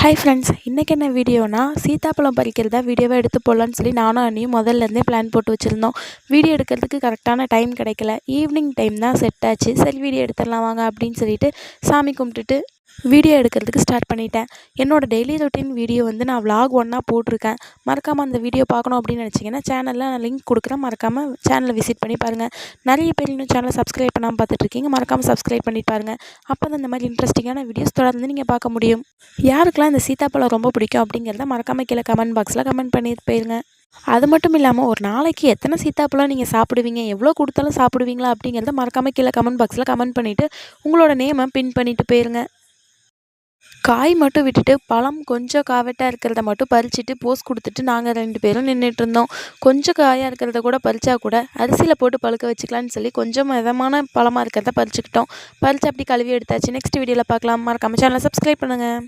Hi friends இன்றைக்கி என்ன வீடியோனா சீத்தாப்பழம் பறிக்கிறதா வீடியோவை எடுத்து போடலான்னு சொல்லி நானும் அண்ணியும் முதல்லேருந்தே பிளான் போட்டு வச்சுருந்தோம். வீடியோ எடுக்கிறதுக்கு கரெக்டான டைம் கிடைக்கல. ஈவினிங் டைம் தான் செட் ஆச்சு. சரி வீடியோ எடுத்துடலாம் வாங்க அப்படின்னு சொல்லிட்டு சாமி கும்பிட்டுட்டு வீடியோ எடுக்கிறதுக்கு ஸ்டார்ட் பண்ணிட்டேன். என்னோட டெய்லி ரொட்டீன் வீடியோ வந்து நான் vlog ஒன்னாக போட்டிருக்கேன். மறக்காமல் அந்த வீடியோ பார்க்கணும் அப்படின்னு நினச்சிங்கன்னா சேனலில் நான் லிங்க் கொடுக்குறேன். மறக்காமல் சேனலை விசிட் பண்ணி பாருங்கள் நிறைய பேர் இன்னும் சேனலை சப்ஸ்கிரைப் பண்ணாமல் பார்த்துட்ருக்கீங்க மறக்காமல் சப்ஸ்கிரைப் பண்ணி பாருங்கள் அப்போ தான் இந்த மாதிரி இன்ட்ரெஸ்டிங்கான வீடியோஸ் தொடர்ந்து நீங்கள் பார்க்க முடியும். யாருக்கெல்லாம் அந்த சீத்தாப்பழம் ரொம்ப பிடிக்கும் அப்படிங்கிறத மறக்காமல் கீழே கமெண்ட் பாக்ஸில் கமெண்ட் பண்ணி போயிருங்க. அது மட்டும் இல்லாமல் ஒரு நாளைக்கு எத்தனை சீத்தாப்பழம் நீங்கள் சாப்பிடுவீங்க? எவ்வளோ கொடுத்தாலும் சாப்பிடுவீங்களா? அப்படிங்கிறத மறக்காமல் கீழே கமெண்ட் பாக்ஸில் கமெண்ட் பண்ணிவிட்டு உங்களோட நேமை பின் பண்ணிவிட்டு போயிருங்க. காய் மட்டும் விட்டுட்டு பழம் கொஞ்சம் காவட்டாக இருக்கிறத மட்டும் பறிச்சுட்டு போஸ் கொடுத்துட்டு நாங்கள் ரெண்டு பேரும் நின்றுட்டு இருந்தோம். கொஞ்சம் காயாக இருக்கிறத கூட பறிச்சா கூட அரிசியில் போட்டு பழுக்க வச்சுக்கலான்னு சொல்லி கொஞ்சம் மிதமான பழமாக இருக்கிறத பறிச்சுக்கிட்டோம். பறித்து அப்படி கழுவி எடுத்தாச்சு. நெக்ஸ்ட் வீடியோவில் பார்க்கலாம். மறக்காம சேனலை சப்ஸ்கிரைப் பண்ணுங்கள்